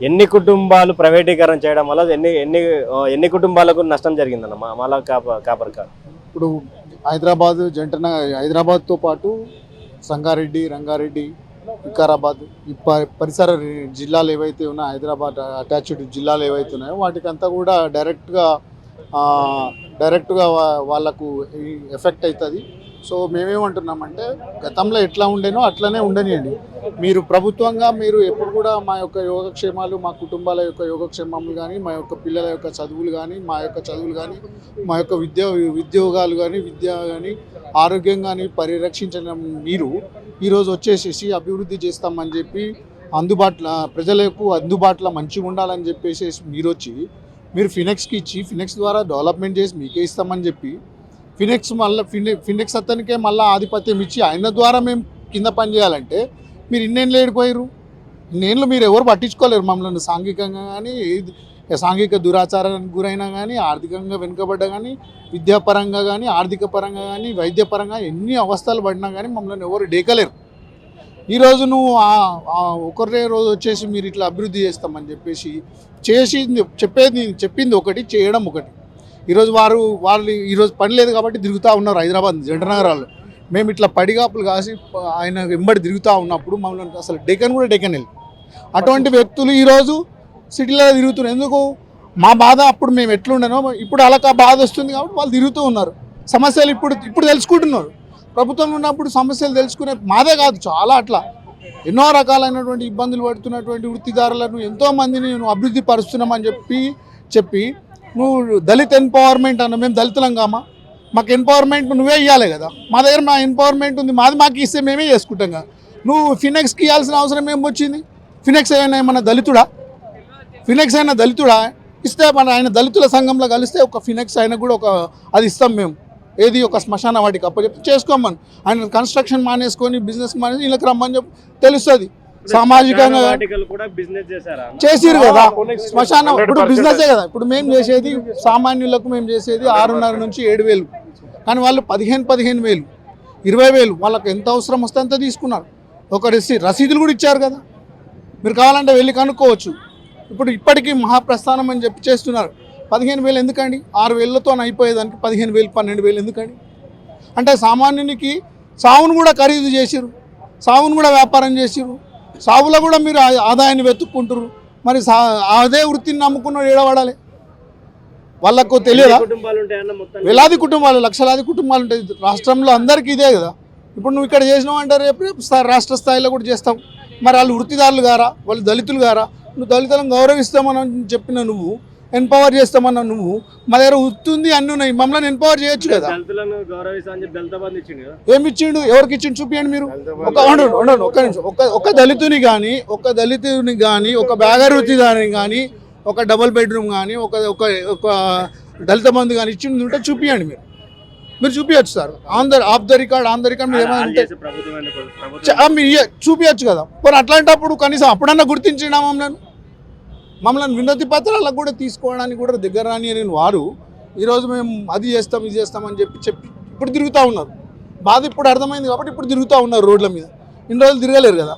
ఎన్ని కుటుంబాలు ప్రైవేటీకరణ చేయడం వల్ల ఎన్ని ఎన్ని ఎన్ని కుటుంబాలకు నష్టం జరిగిందన్న మాలా మాల కాప ఇప్పుడు హైదరాబాద్ జంటన హైదరాబాద్తో పాటు సంగారెడ్డి రంగారెడ్డి వికారాబాద్ ఈ పరిసర జిల్లాలు ఏవైతే ఉన్నాయో హైదరాబాద్ అటాచ్డ్ జిల్లాలు ఏవైతే ఉన్నాయో వాటికంతా కూడా డైరెక్ట్గా డైరెక్ట్గా వాళ్ళకు ఎఫెక్ట్ అవుతుంది సో మేమేమంటున్నామంటే గతంలో ఎట్లా ఉండేనో అట్లనే ఉండనియండి. మీరు ప్రభుత్వంగా మీరు ఎప్పుడు కూడా మా యొక్క యోగక్షేమాలు మా కుటుంబాల యొక్క యోగక్షేమాలు కానీ మా యొక్క పిల్లల యొక్క చదువులు కానీ మా యొక్క చదువులు కానీ మా యొక్క విద్య ఉద్యోగాలు కానీ విద్య కానీ ఆరోగ్యం కానీ పరిరక్షించిన మీరు ఈరోజు వచ్చేసేసి అభివృద్ధి చేస్తామని చెప్పి అందుబాటులో ప్రజలకు అందుబాటులో మంచిగా ఉండాలని చెప్పేసి మీరు వచ్చి మీరు ఫినెక్స్కి ఇచ్చి ఫినెక్స్ ద్వారా డెవలప్మెంట్ చేసి మీకే ఇస్తామని చెప్పి ఫినెక్స్ మళ్ళీ ఫినె ఫినెక్స్ అతనికే మళ్ళీ ఆధిపత్యం ఇచ్చి ఆయన ద్వారా మేము కింద పని చేయాలంటే మీరు ఇన్నేళ్ళు ఏడిపోయారు ఇన్నేళ్ళు మీరు ఎవరు పట్టించుకోలేరు మమ్మల్ని సాంఘికంగా కానీ సాంఘిక దురాచారానికి గురైనా కానీ ఆర్థికంగా వెనుకబడ్డా కానీ విద్యాపరంగా కానీ ఆర్థిక పరంగా కానీ వైద్యపరంగా ఎన్ని అవస్థలు పడినా కానీ మమ్మల్ని ఎవరు డేకలేరు. ఈరోజు నువ్వు ఒకరే రోజు వచ్చేసి మీరు ఇట్లా అభివృద్ధి చేస్తామని చెప్పేసి చేసి చెప్పేది చెప్పింది ఒకటి చేయడం ఒకటి. ఈరోజు వారు వాళ్ళు ఈరోజు పని లేదు కాబట్టి తిరుగుతూ ఉన్నారు హైదరాబాద్ జంట మేము ఇట్లా పడిగాపులు కాసి ఆయన వెంబడి తిరుగుతూ ఉన్నప్పుడు మమ్మల్ని అసలు డెకన్ కూడా డెకన్ వెళ్ళి అటువంటి వ్యక్తులు ఈరోజు సిటీలో తిరుగుతున్నారు. ఎందుకు? మా బాధ అప్పుడు మేము ఎట్లుండేనో ఇప్పుడు అలా బాధ వస్తుంది కాబట్టి వాళ్ళు తిరుగుతూ ఉన్నారు. సమస్యలు ఇప్పుడు ఇప్పుడు తెలుసుకుంటున్నారు. ప్రభుత్వం ఉన్నప్పుడు సమస్యలు తెలుసుకునే మాదే కాదు చాలా అట్లా. ఎన్నో రకాలైనటువంటి ఇబ్బందులు పడుతున్నటువంటి వృత్తిదారులను ఎంతోమందిని నువ్వు అభివృద్ధి పరుస్తున్నామని చెప్పి చెప్పి నువ్వు దళిత్ ఎంపవర్మెంట్ అన్న మేము దళితులం కామా? మాకు ఎంపవర్మెంట్ నువ్వే ఇవ్వాలి కదా. మా దగ్గర మా ఎంపవర్మెంట్ ఉంది మాది మాకు ఇస్తే మేమే చేసుకుంటాం కదా. నువ్వు ఫినెక్స్కి ఇవ్వాల్సిన అవసరం ఏం వచ్చింది? ఫినెక్స్ అయినా ఏమన్నా దళితుడా? ఫినెక్స్ అయినా దళితుడా? ఇస్తే మన ఆయన దళితుల సంఘంలో కలిస్తే ఒక ఫినెక్స్ అయినా కూడా ఒక అది ఇస్తాం మేము. ఏది ఒక శ్మశాన వాటికి అప్పచెప్పి చేసుకోమని. ఆయన కన్స్ట్రక్షన్ మానేసుకొని బిజినెస్ మానేసి వీళ్ళకి రమ్మని చెప్పి తెలుస్తుంది. సామాజికంగా వాటికలు కూడా బిజినెస్ చేశారా? అన్న? చేసిరు కదా శ్మశానం ఇప్పుడు బిజినెసే కదా. ఇప్పుడు మేము చేసేది సామాన్యులకు మేము చేసేది ఆరున్నర నుంచి ఏడు వేలు. కానీ వాళ్ళు పదిహేను పదిహేను వేలు ఇరవై వేలు వాళ్ళకి ఎంత అవసరం వస్తే అంత తీసుకున్నారు. ఒక రసీ రసీదులు కూడా ఇచ్చారు కదా. మీరు కావాలంటే వెళ్ళి కనుక్కోవచ్చు. ఇప్పుడు ఇప్పటికీ మహాప్రస్థానం అని చెప్పి చేస్తున్నారు. పదిహేను వేలు ఎందుకండి? ఆరు వేలతో అయిపోయేదానికి పదిహేను వేలు పన్నెండు వేలు ఎందుకండి? అంటే సామాన్యునికి సావును కూడా ఖరీదు చేసిరు సావును కూడా వ్యాపారం చేసిరు సావులో కూడా మీరు ఆదాయాన్ని వెతుక్కుంటారు మరి సా అదే వృత్తిని నమ్ముకున్న ఏడవడాలి? వాళ్ళకు తెలియదా? వేలాది కుటుంబాలు లక్షలాది కుటుంబాలు ఉంటాయి. రాష్ట్రంలో అందరికీ ఇదే కదా. ఇప్పుడు నువ్వు ఇక్కడ చేసినావు అంటే రేపు రాష్ట్ర స్థాయిలో కూడా చేస్తావు. మరి వాళ్ళు వృత్తిదారులు గారా? వాళ్ళు దళితులు గారా? నువ్వు దళితులను గౌరవిస్తామని చెప్పిన నువ్వు ఎంపవర్ చేస్తామన్నా నువ్వు? మా దగ్గర వృత్తి ఉంది అన్నీ ఉన్నాయి మమ్మల్ని ఎంపవర్ చేయొచ్చు కదా. ఇచ్చిండు ఏమి ఇచ్చిండు ఎవరికి ఇచ్చిండు? చూపియండి మీరు. ఒక ఒక్క నిమిషం. ఒక ఒక దళితుని కానీ ఒక దళితుని కానీ ఒక బ్యాగరుతి దాని కానీ ఒక డబుల్ బెడ్రూమ్ కానీ ఒక ఒక ఒక దళిత బంధు కానీ ఇచ్చింది ఉంటే చూపియండి మీరు. మీరు చూపించచ్చు sir. On the off the record on the record మీరు ఏమైనా మీరు చూపించచ్చు కదా. మరి అట్లాంటప్పుడు కనీసం అప్పుడన్నా గుర్తించినా మమ్మల్ని? మమ్మల్ని వినతి పత్రాలకు కూడా తీసుకోవడానికి కూడా దగ్గర రాని అని వారు ఈరోజు మేము అది చేస్తాం ఇది చేస్తాం అని చెప్పి చెప్పి ఇప్పుడు తిరుగుతూ ఉన్నారు. బాధ ఇప్పుడు అర్థమైంది కాబట్టి ఇప్పుడు తిరుగుతూ ఉన్నారు రోడ్ల మీద. ఇన్ని రోజులు తిరగలేరు కదా.